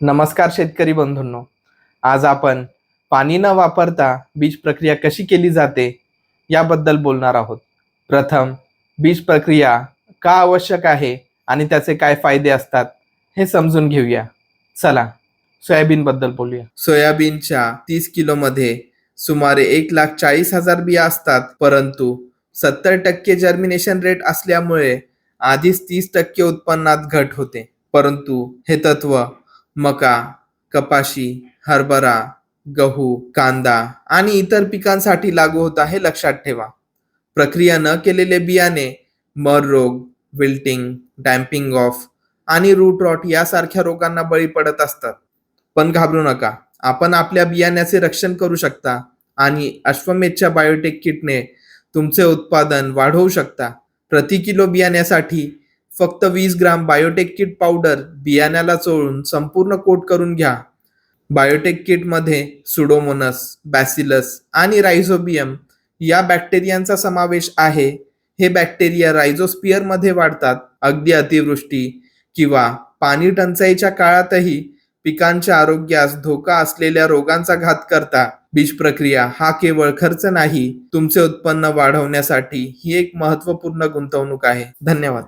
नमस्कार शेतकरी बंधूंनो. आज आपण पाणी न वापरता बीज प्रक्रिया कशी केली जाते याबद्दल बोलणार आहोत. प्रथम बीज प्रक्रिया का आवश्यक आहे आणि त्याचे काय फायदे असतात हे समजून घेऊया. चला सोयाबीनबद्दल बोलूया. सोयाबीनच्या तीस किलोमध्ये सुमारे एक लाख चाळीस हजार बिया असतात परंतु सत्तर टक्के जर्मिनेशन रेट असल्यामुळे आधीच तीस टक्के उत्पन्नात घट होते. परंतु हे तत्व मका कपाशी हरभरा गहू कांदा आणि इतर पिकांसाठी लागू होत आहे लक्षात ठेवा. प्रक्रिया न केलेले बियाणे मर रोग विल्टिंग डॅम्पिंग ऑफ आणि रूट रॉट यासारख्या रोगांना बळी पडत असतात. पण घाबरू नका आपण आपल्या बियाण्याचे रक्षण करू शकता आणि अश्वमेधच्या बायोटेक किटने तुमचे उत्पादन वाढवू शकता. प्रति किलो बियाण्यासाठी फक्त वीस ग्राम बायोटेक किट पावडर बियाण्याला चोळून संपूर्ण कोट करून घ्या. बायोटेक किटमध्ये सुडोमोनस बॅसिलस आणि रायझोबियम या बॅक्टेरियांचा समावेश आहे. हे बॅक्टेरिया रायझोस्पियरमध्ये वाढतात अगदी अतिवृष्टी किंवा पाणी टंचाईच्या काळातही पिकांच्या आरोग्यास धोका असलेल्या रोगांचा घात करता. बीज प्रक्रिया हा केवळ खर्च नाही तुमचे उत्पन्न वाढवण्यासाठी ही एक महत्त्वपूर्ण गुंतवणूक आहे. धन्यवाद.